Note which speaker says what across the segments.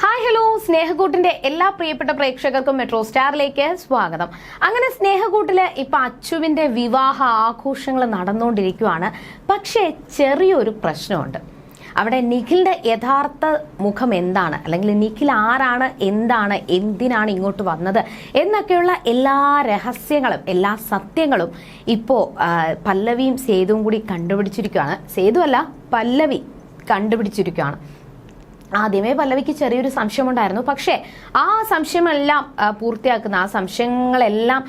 Speaker 1: Hi hello സ്നേഹക്കൂട്ടിന്റെ എല്ലാ പ്രിയപ്പെട്ട പ്രേക്ഷകർക്കും മെട്രോ സ്റ്റാറിലേക്ക് സ്വാഗതം. അങ്ങനെ സ്നേഹകൂട്ടിൽ ഇപ്പൊ അച്ചുവിന്റെ വിവാഹ ആഘോഷങ്ങൾ നടന്നുകൊണ്ടിരിക്കുവാണ്. പക്ഷേ ചെറിയൊരു പ്രശ്നമുണ്ട്. അവിടെ നിഖിലിന്റെ യഥാർത്ഥ മുഖം എന്താണ്? അല്ലെങ്കിൽ നിഖിൽ ആരാണ്? എന്താണ്? എന്തിനാണ് ഇങ്ങോട്ട് വന്നത്? എന്നൊക്കെയുള്ള എല്ലാ രഹസ്യങ്ങളും എല്ലാ സത്യങ്ങളും ഇപ്പോൾ പല്ലവിയും സേതുവും കൂടി കണ്ടുപിടിച്ചിരിക്കുകയാണ് സേതുവല്ല പല്ലവി കണ്ടുപിടിച്ചിരിക്കുകയാണ് ആദ്യമേ പല്ലവിക്ക് ചെറിയൊരു സംശയമുണ്ടായിരുന്നു. പക്ഷേ ആ സംശയമെല്ലാം പൂർത്തിയാക്കുന്ന ആ സംശയങ്ങളെല്ലാം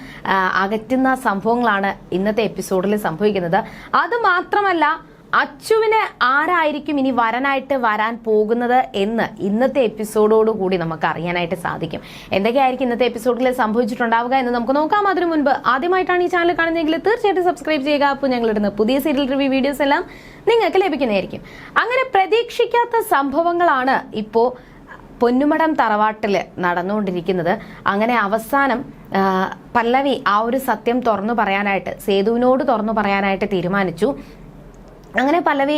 Speaker 1: അകറ്റുന്ന സംഭവങ്ങളാണ് ഇന്നത്തെ എപ്പിസോഡിൽ സംഭവിക്കുന്നത്. അത് മാത്രമല്ല അച്ചുവിന് ആരായിരിക്കും ഇനി വരനായിട്ട് വരാൻ പോകുന്നത് എന്ന് ഇന്നത്തെ എപ്പിസോഡോട് കൂടി നമുക്ക് അറിയാനായിട്ട് സാധിക്കും. എന്തൊക്കെയായിരിക്കും ഇന്നത്തെ എപ്പിസോഡിൽ സംഭവിച്ചിട്ടുണ്ടാവുക എന്ന് നമുക്ക് നോക്കാം. അതിനു മുൻപ് ആദ്യമായിട്ടാണ് ഈ ചാനൽ കാണുന്നതെങ്കിൽ തീർച്ചയായിട്ടും സബ്സ്ക്രൈബ് ചെയ്യുക. അപ്പോൾ ഞങ്ങളിടുന്ന പുതിയ സീരിയൽ റിവ്യൂ വീഡിയോസ് എല്ലാം നിങ്ങൾക്ക് ലഭിക്കുന്നതായിരിക്കും. അങ്ങനെ പ്രതീക്ഷിക്കാത്ത സംഭവങ്ങളാണ് ഇപ്പോൾ പൊന്നുമടം തറവാട്ടിൽ നടന്നുകൊണ്ടിരിക്കുന്നത്. അങ്ങനെ അവസാനം പല്ലവി ആ ഒരു സത്യം തുറന്നു പറയാനായിട്ട് സേതുവിനോട് തുറന്നു പറയാനായിട്ട് തീരുമാനിച്ചു. അങ്ങനെ പലവി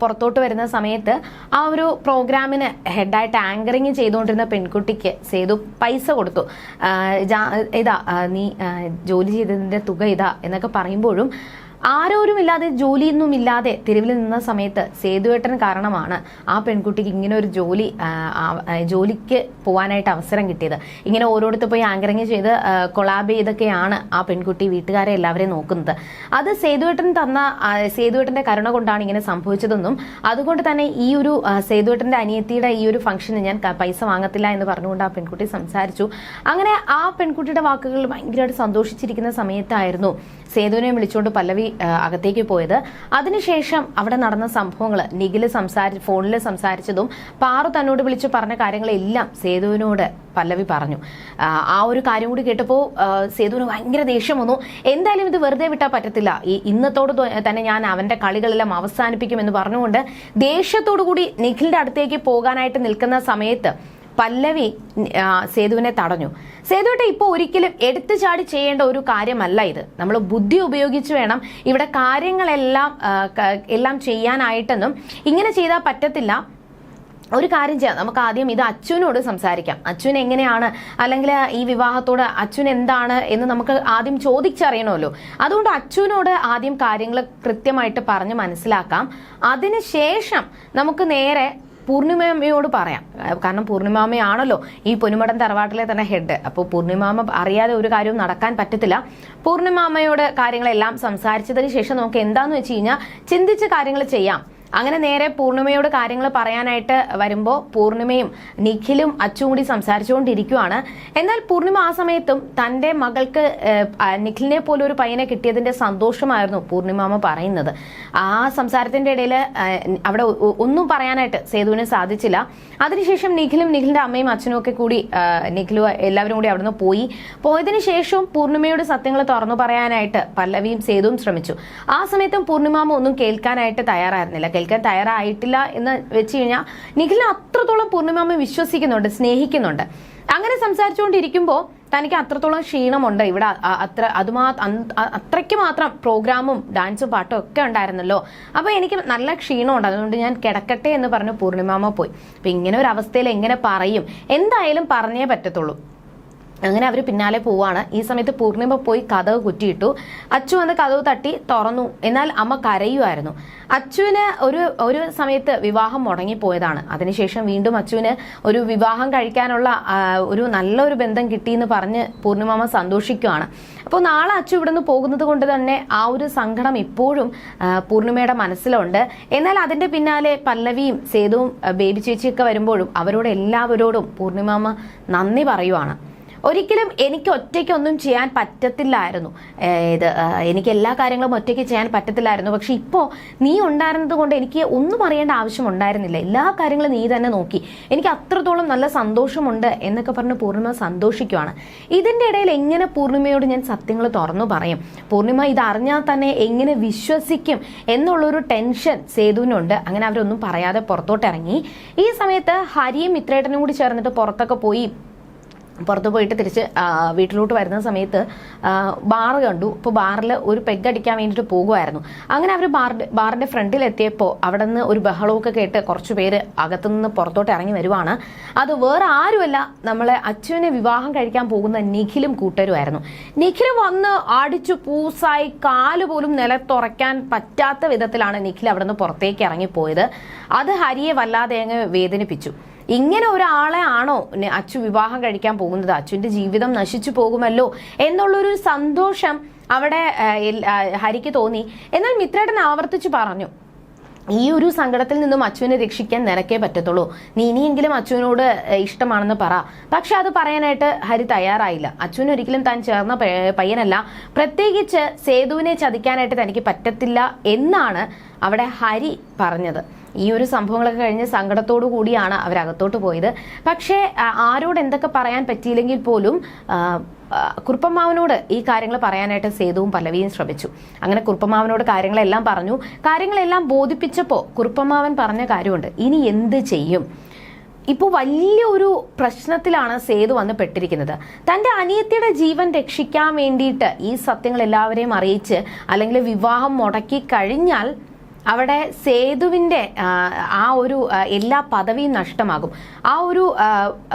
Speaker 1: പുറത്തോട്ട് വരുന്ന സമയത്ത് ആ ഒരു പ്രോഗ്രാമിന് ഹെഡായിട്ട് ആങ്കറിങ് ചെയ്തുകൊണ്ടിരുന്ന പെൺകുട്ടിക്ക് സേതു പൈസ കൊടുത്തു. ഇതാ നീ ജോലി ചെയ്തതിന്റെ തുക ഇതാ എന്നൊക്കെ പറയുമ്പോഴും ആരോരും ഇല്ലാതെ ജോലിയൊന്നും ഇല്ലാതെ തെരുവിൽ നിന്ന സമയത്ത് സേതുവേട്ടൻ കാരണമാണ് ആ പെൺകുട്ടിക്ക് ഇങ്ങനെ ഒരു ജോലി ജോലിക്ക് പോകാനായിട്ട് അവസരം കിട്ടിയത്. ഇങ്ങനെ ഓരോരുത്തർ പോയി ആങ്കറിങ് ചെയ്ത് കൊളാബ് ചെയ്തൊക്കെയാണ് ആ പെൺകുട്ടി വീട്ടുകാരെ എല്ലാവരെയും നോക്കുന്നത്. അത് സേതുവേട്ടൻ തന്ന സേതുവേട്ടന്റെ കരുണ കൊണ്ടാണ് ഇങ്ങനെ സംഭവിച്ചതെന്നും അതുകൊണ്ട് തന്നെ ഈ ഒരു സേതുവേട്ടന്റെ അനിയത്തിയുടെ ഈ ഒരു ഫംഗ്ഷന് ഞാൻ പൈസ വാങ്ങത്തില്ല എന്ന് പറഞ്ഞുകൊണ്ട് ആ പെൺകുട്ടി സംസാരിച്ചു. അങ്ങനെ ആ പെൺകുട്ടിയുടെ വാക്കുകൾ ഭയങ്കരമായിട്ട് സന്തോഷിച്ചിരിക്കുന്ന സമയത്തായിരുന്നു സേതുവിനെ വിളിച്ചുകൊണ്ട് പല്ലവി അകത്തേക്ക് പോയത്. അതിനുശേഷം അവിടെ നടന്ന സംഭവങ്ങൾ നിഖിൽ സംസാരി ഫോണിൽ സംസാരിച്ചതും പാറു തന്നോട് വിളിച്ചു പറഞ്ഞ കാര്യങ്ങളെല്ലാം സേതുവിനോട് പല്ലവി പറഞ്ഞു. ആ, ഒരു കാര്യം കൂടി കേട്ടപ്പോൾ സേതുവിന് ഭയങ്കര ദേഷ്യം വന്നു. എന്തായാലും ഇത് വെറുതെ വിട്ടാൽ പറ്റത്തില്ല. ഈ ഇന്നത്തോട് തന്നെ ഞാൻ അവന്റെ കളികളെല്ലാം അവസാനിപ്പിക്കുമെന്ന് പറഞ്ഞുകൊണ്ട് ദേഷ്യത്തോടു കൂടി നിഖിലിന്റെ അടുത്തേക്ക് പോകാനായിട്ട് നിൽക്കുന്ന സമയത്ത് പല്ലവി സേതുവിനെ തടഞ്ഞു. സേതുവേട്ട ഇപ്പോൾ ഒരിക്കലും എടുത്തു ചാടി ചെയ്യേണ്ട ഒരു കാര്യമല്ല ഇത്. നമ്മൾ ബുദ്ധി ഉപയോഗിച്ച് വേണം ഇവിടെ കാര്യങ്ങളെല്ലാം എല്ലാം ചെയ്യാനായിട്ടെന്നും ഇങ്ങനെ ചെയ്താൽ പറ്റത്തില്ല. ഒരു കാര്യം ചെയ്യാം. നമുക്ക് ആദ്യം ഇത് അച്ഛനോട് സംസാരിക്കാം. അച്ഛൻ എങ്ങനെയാണ് അല്ലെങ്കിൽ ഈ വിവാഹത്തോട് അച്ഛൻ എന്താണ് എന്ന് നമുക്ക് ആദ്യം ചോദിച്ചറിയണമല്ലോ. അതുകൊണ്ട് അച്ഛനോട് ആദ്യം കാര്യങ്ങൾ കൃത്യമായിട്ട് പറഞ്ഞ് മനസ്സിലാക്കാം. അതിനുശേഷം നമുക്ക് നേരെ പൂർണിമയോട് പറയാം. കാരണം പൂർണിമാമയാണല്ലോ ഈ പൊന്നുമടം തറവാട്ടിലെ തന്നെ ഹെഡ്. അപ്പോൾ പൂർണിമാമ അറിയാതെ ഒരു കാര്യവും നടക്കാൻ പറ്റത്തില്ല. പൂർണിമാമയോട് കാര്യങ്ങളെല്ലാം സംസാരിച്ചതിന് ശേഷം നമുക്ക് എന്താന്ന് വെച്ച് കഴിഞ്ഞാൽ ചിന്തിച്ച് കാര്യങ്ങൾ ചെയ്യാം. അങ്ങനെ നേരെ പൂർണിമയോട് കാര്യങ്ങൾ പറയാനായിട്ട് വരുമ്പോൾ പൂർണിമയും നിഖിലും അച്ചും കൂടി സംസാരിച്ചുകൊണ്ടിരിക്കുവാണ്. എന്നാൽ പൂർണിമ ആ സമയത്തും തന്റെ മകൾക്ക് നിഖിലിനെ പോലെ ഒരു പയ്യനെ കിട്ടിയതിന്റെ സന്തോഷമായിരുന്നു പൂർണിമാമ പറയുന്നത്. ആ സംസാരത്തിന്റെ ഇടയിൽ അവിടെ ഒന്നും പറയാനായിട്ട് സേതുവിന് സാധിച്ചില്ല. അതിനുശേഷം നിഖിലും നിഖിലിന്റെ അമ്മയും അച്ഛനും ഒക്കെ കൂടി നിഖിലും എല്ലാവരും കൂടി അവിടുന്ന് പോയി. പോയതിനു ശേഷവും പൂർണിമയോട് സത്യങ്ങൾ തുറന്നു പറയാനായിട്ട് പല്ലവിയും സേതുവും ശ്രമിച്ചു. ആ സമയത്തും പൂർണിമാമ ഒന്നും കേൾക്കാനായിട്ട് തയ്യാറായിരുന്നില്ല. കേൾക്കാൻ തയ്യാറായിട്ടില്ല എന്ന് വെച്ച് കഴിഞ്ഞാൽ നിഖിൽ അത്രത്തോളം പൂർണിമാമ വിശ്വസിക്കുന്നുണ്ട് സ്നേഹിക്കുന്നുണ്ട്. അങ്ങനെ സംസാരിച്ചുകൊണ്ടിരിക്കുമ്പോൾ തനിക്ക് അത്രത്തോളം ക്ഷീണമുണ്ട്. ഇവിടെ അത്ര അതുമാ അത്രയ്ക്ക് മാത്രം പ്രോഗ്രാമും ഡാൻസും പാട്ടും ഒക്കെ ഉണ്ടായിരുന്നല്ലോ. അപ്പോൾ എനിക്ക് നല്ല ക്ഷീണമുണ്ട്. അതുകൊണ്ട് ഞാൻ കിടക്കട്ടെ എന്ന് പറഞ്ഞു പൂർണിമാമ പോയി. അപ്പൊ ഇങ്ങനെ ഒരു അവസ്ഥയിൽ എങ്ങനെ പറയും? എന്തായാലും പറഞ്ഞേ പറ്റത്തുള്ളൂ. അങ്ങനെ അവർ പിന്നാലെ പോവാണ്. ഈ സമയത്ത് പൂർണിമ പോയി കഥവ് കുറ്റിയിട്ടു. അച്ചു വന്ന് കഥവ് തട്ടി തുറന്നു. എന്നാൽ അമ്മ കരയുമായിരുന്നു അച്ചുവിന് ഒരു ഒരു സമയത്ത് വിവാഹം മുടങ്ങിപ്പോയതാണ്. അതിനുശേഷം വീണ്ടും അച്ചുവിന് ഒരു വിവാഹം കഴിക്കാനുള്ള ഒരു നല്ലൊരു ബന്ധം കിട്ടിയെന്ന് പറഞ്ഞ് പൂർണിമാമ സന്തോഷിക്കുകയാണ് അപ്പോൾ നാളെ അച്ചു ഇവിടുന്ന് പോകുന്നത് കൊണ്ട് തന്നെ ആ ഒരു സങ്കടം ഇപ്പോഴും പൂർണിമയുടെ മനസ്സിലുണ്ട്. എന്നാൽ അതിന്റെ പിന്നാലെ പല്ലവിയും സേതുവും ബേബി ചേച്ചിയൊക്കെ വരുമ്പോഴും അവരോട് എല്ലാവരോടും പൂർണിമാമ നന്ദി പറയുവാണ്. ഒരിക്കലും എനിക്ക് ഒറ്റയ്ക്കൊന്നും ചെയ്യാൻ പറ്റത്തില്ലായിരുന്നു. ഇത് എനിക്ക് എല്ലാ കാര്യങ്ങളും ഒറ്റയ്ക്ക് ചെയ്യാൻ പറ്റത്തില്ലായിരുന്നു. പക്ഷെ ഇപ്പോൾ നീ ഉണ്ടായിരുന്നത് കൊണ്ട് എനിക്ക് ഒന്നും അറിയേണ്ട ആവശ്യം ഉണ്ടായിരുന്നില്ല. എല്ലാ കാര്യങ്ങളും നീ തന്നെ നോക്കി. എനിക്ക് അത്രത്തോളം നല്ല സന്തോഷമുണ്ട് എന്നൊക്കെ പറഞ്ഞ് പൂർണിമ സന്തോഷിക്കുവാണ്. ഇതിന്റെ ഇടയിൽ എങ്ങനെ പൂർണിമയോട് ഞാൻ സത്യങ്ങൾ തുറന്നു പറയും? പൂർണിമ ഇത് അറിഞ്ഞാൽ തന്നെ എങ്ങനെ വിശ്വസിക്കും എന്നുള്ളൊരു ടെൻഷൻ സേതുവിനുണ്ട്. അങ്ങനെ അവരൊന്നും പറയാതെ പുറത്തോട്ടിറങ്ങി. ഈ സമയത്ത് ഹരിയും മിത്രേട്ടനും കൂടി ചേർന്നിട്ട് പുറത്തൊക്കെ പോയി പുറത്ത് പോയിട്ട് തിരിച്ച് വീട്ടിലോട്ട് വരുന്ന സമയത്ത് ബാർ കണ്ടു. അപ്പോൾ ബാറിൽ ഒരു പെഗ് അടിക്കാൻ വേണ്ടിയിട്ട് പോകുമായിരുന്നു അങ്ങനെ അവർ ബാറിന്റെ ബാറിന്റെ ഫ്രണ്ടിൽ എത്തിയപ്പോൾ അവിടെ നിന്ന് ഒരു ബഹളമൊക്കെ കേട്ട് കുറച്ച് പേര് അകത്തുനിന്ന് പുറത്തോട്ട് ഇറങ്ങി വരുവാണ്. അത് വേറെ ആരുമല്ല നമ്മളെ അച്ഛനെ വിവാഹം കഴിക്കാൻ പോകുന്ന നിഖിലും കൂട്ടരുമായിരുന്നു. നിഖിൽ വന്ന് അടിച്ചു പൂസായി കാൽ പോലും നിലത്തുറയ്ക്കാൻ പറ്റാത്ത വിധത്തിലാണ് നിഖിൽ അവിടെ നിന്ന് പുറത്തേക്ക് ഇറങ്ങിപ്പോയത്. അത് ഹരിയെ വല്ലാതെ അങ്ങ് വേദനിപ്പിച്ചു. ഇങ്ങനെ ഒരാളെ ആണോ അച്ചു വിവാഹം കഴിക്കാൻ പോകുന്നത്? അച്ചുവിന്റെ ജീവിതം നശിച്ചു പോകുമല്ലോ എന്നുള്ളൊരു സന്തോഷം അവിടെ ഹരിക്ക് തോന്നി. എന്നാൽ മിത്രേട്ടൻ ആവർത്തിച്ചു പറഞ്ഞു ഈ ഒരു സങ്കടത്തിൽ നിന്നും അച്ചുവിനെ രക്ഷിക്കാൻ നിനക്കേ പറ്റത്തുള്ളൂ. നീ ഇനിയെങ്കിലും അച്ചുവിനോട് ഇഷ്ടമാണെന്ന് പറ. പക്ഷെ അത് പറയാനായിട്ട് ഹരി തയ്യാറായില്ല. അച്ചുവിന് ഒരിക്കലും താൻ ചേർന്ന പയ്യനല്ല. പ്രത്യേകിച്ച് സേതുവിനെ ചതിക്കാനായിട്ട് തനിക്ക് പറ്റത്തില്ല എന്നാണ് അവിടെ ഹരി പറഞ്ഞത്. ഈ ഒരു സംഭവങ്ങളൊക്കെ കഴിഞ്ഞ് സങ്കടത്തോടു കൂടിയാണ് അവരകത്തോട്ട് പോയത്. പക്ഷേ ആരോട് എന്തൊക്കെ പറയാൻ പറ്റിയില്ലെങ്കിൽ പോലും ആ, ഈ കാര്യങ്ങൾ പറയാനായിട്ട് സേതുവും പല്ലവിയും ശ്രമിച്ചു. അങ്ങനെ കുറുപ്പമാവനോട് കാര്യങ്ങളെല്ലാം പറഞ്ഞു. കാര്യങ്ങളെല്ലാം ബോധിപ്പിച്ചപ്പോൾ കുറുപ്പമാവൻ പറഞ്ഞ കാര്യമുണ്ട്. ഇനി എന്ത് ചെയ്യും? ഇപ്പോൾ വലിയൊരു പ്രശ്നത്തിലാണ് സേതു വന്ന് പെട്ടിരിക്കുന്നത്. തന്റെ അനിയത്തിയുടെ ജീവൻ രക്ഷിക്കാൻ വേണ്ടിയിട്ട് ഈ സത്യങ്ങൾ എല്ലാവരെയും അറിയിച്ച് അല്ലെങ്കിൽ വിവാഹം മുടക്കി കഴിഞ്ഞാൽ അവിടെ സേതുവിന്റെ ആ, ഒരു എല്ലാ പദവിയും നഷ്ടമാകും. ആ ഒരു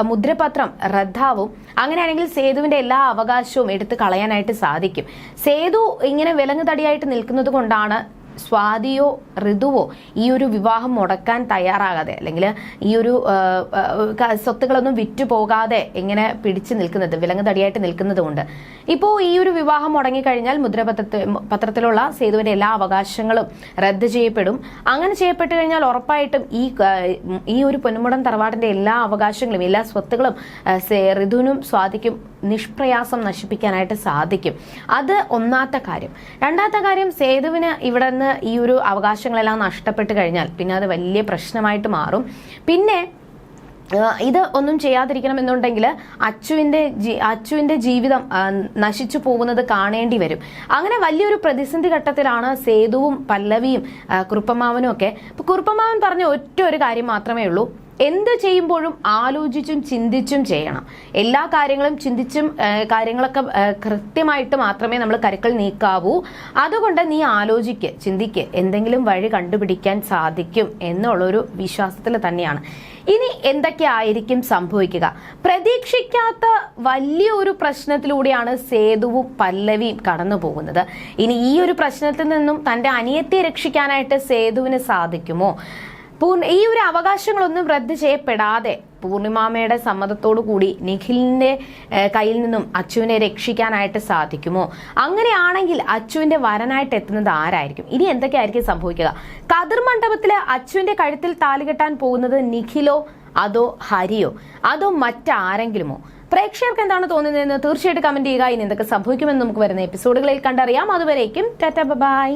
Speaker 1: മുദ്രപത്രം റദ്ദാവും. അങ്ങനെയാണെങ്കിൽ സേതുവിന്റെ എല്ലാ അവകാശവും എടുത്തു കളയാനായിട്ട് സാധിക്കും. സേതു ഇങ്ങനെ വിലങ്ങുതടിയായിട്ട് നിൽക്കുന്നത് കൊണ്ടാണ് സ്വാതിയോ ഋതുവോ ഈ ഒരു വിവാഹം മുടക്കാൻ തയ്യാറാകാതെ അല്ലെങ്കിൽ ഈ ഒരു സ്വത്തുകളൊന്നും വിറ്റു പോകാതെ ഇങ്ങനെ പിടിച്ചു നിൽക്കുന്നത് വിലങ്ങ് തടിയായിട്ട് നിൽക്കുന്നത് കൊണ്ട് ഇപ്പോൾ ഈ ഒരു വിവാഹം മുടങ്ങിക്കഴിഞ്ഞാൽ മുദ്രപത്രത്തിൽ പത്രത്തിലുള്ള സേതുവിന്റെ എല്ലാ അവകാശങ്ങളും റദ്ദ് ചെയ്യപ്പെടും. അങ്ങനെ ചെയ്യപ്പെട്ടു കഴിഞ്ഞാൽ ഉറപ്പായിട്ടും ഈ ഈ ഒരു പൊന്നുമുടൻ തറവാടിന്റെ എല്ലാ അവകാശങ്ങളും എല്ലാ സ്വത്തുകളും ഋതുവിനും സ്വാതിക്കും നിഷ്പ്രയാസം നശിപ്പിക്കാനായിട്ട് സാധിക്കും. അത് ഒന്നാമത്തെ കാര്യം. രണ്ടാമത്തെ കാര്യം സേതുവിന് ഇവിടെ നിന്ന് ഈ ഒരു അവകാശങ്ങളെല്ലാം നഷ്ടപ്പെട്ട് കഴിഞ്ഞാൽ പിന്നെ അത് വലിയ പ്രശ്നമായിട്ട് മാറും. പിന്നെ ഇത് ഒന്നും ചെയ്യാതിരിക്കണം എന്നുണ്ടെങ്കിൽ അച്ചുവിന്റെ അച്ചുവിന്റെ ജീവിതം നശിച്ചു പോകുന്നത് കാണേണ്ടി വരും. അങ്ങനെ വലിയൊരു പ്രതിസന്ധി ഘട്ടത്തിലാണ് സേതുവും പല്ലവിയും കുറുപ്പമാവനും ഒക്കെ. കുറുപ്പമാവൻ പറഞ്ഞ ഒറ്റ ഒരു കാര്യം മാത്രമേ ഉള്ളൂ. എന്ത് ചെയ്യുമ്പോഴും ആലോചിച്ചും ചിന്തിച്ചും ചെയ്യണം. എല്ലാ കാര്യങ്ങളും ചിന്തിച്ചും കാര്യങ്ങളൊക്കെ കൃത്യമായിട്ട് മാത്രമേ നമ്മൾ കരുക്കൾ നീക്കാവൂ. അതുകൊണ്ട് നീ ആലോചിക്ക് ചിന്തിക്ക് എന്തെങ്കിലും വഴി കണ്ടുപിടിക്കാൻ സാധിക്കും എന്നുള്ളൊരു വിശ്വാസത്തിൽ തന്നെയാണ്. ഇനി എന്തൊക്കെ ആയിരിക്കും സംഭവിക്കുക? പ്രതീക്ഷിക്കാത്ത വലിയൊരു പ്രശ്നത്തിലൂടെയാണ് സേതുവും പല്ലവിയും കടന്നു പോകുന്നത്. ഇനി ഈ ഒരു പ്രശ്നത്തിൽ നിന്നും തന്റെ അനിയത്തെ രക്ഷിക്കാനായിട്ട് സേതുവിന് സാധിക്കുമോ? ഈ ഒരു അവകാശങ്ങളൊന്നും റദ്ദ് ചെയ്യപ്പെടാതെ പൂർണിമാമയുടെ സമ്മതത്തോടു കൂടി നിഖിലിന്റെ കയ്യിൽ നിന്നും അച്ചുവിനെ രക്ഷിക്കാനായിട്ട് സാധിക്കുമോ? അങ്ങനെയാണെങ്കിൽ അച്ചുവിന്റെ വരനായിട്ട് എത്തുന്നത് ആരായിരിക്കും? ഇനി എന്തൊക്കെയായിരിക്കും സംഭവിക്കുക? കതിർ മണ്ഡപത്തിൽ അച്ചുവിന്റെ കഴുത്തിൽ താലുകെട്ടാൻ പോകുന്നത് നിഖിലോ അതോ ഹരിയോ അതോ മറ്റാരെങ്കിലുമോ? പ്രേക്ഷകർക്ക് എന്താണ് തോന്നുന്നതെന്ന് തീർച്ചയായിട്ടും കമന്റ് ചെയ്യുക. ഇനി എന്തൊക്കെ സംഭവിക്കുമെന്ന് നമുക്ക് വരുന്ന എപ്പിസോഡുകളിൽ കണ്ടറിയാം. അതുവരേക്കും ടാറ്റ ബൈ.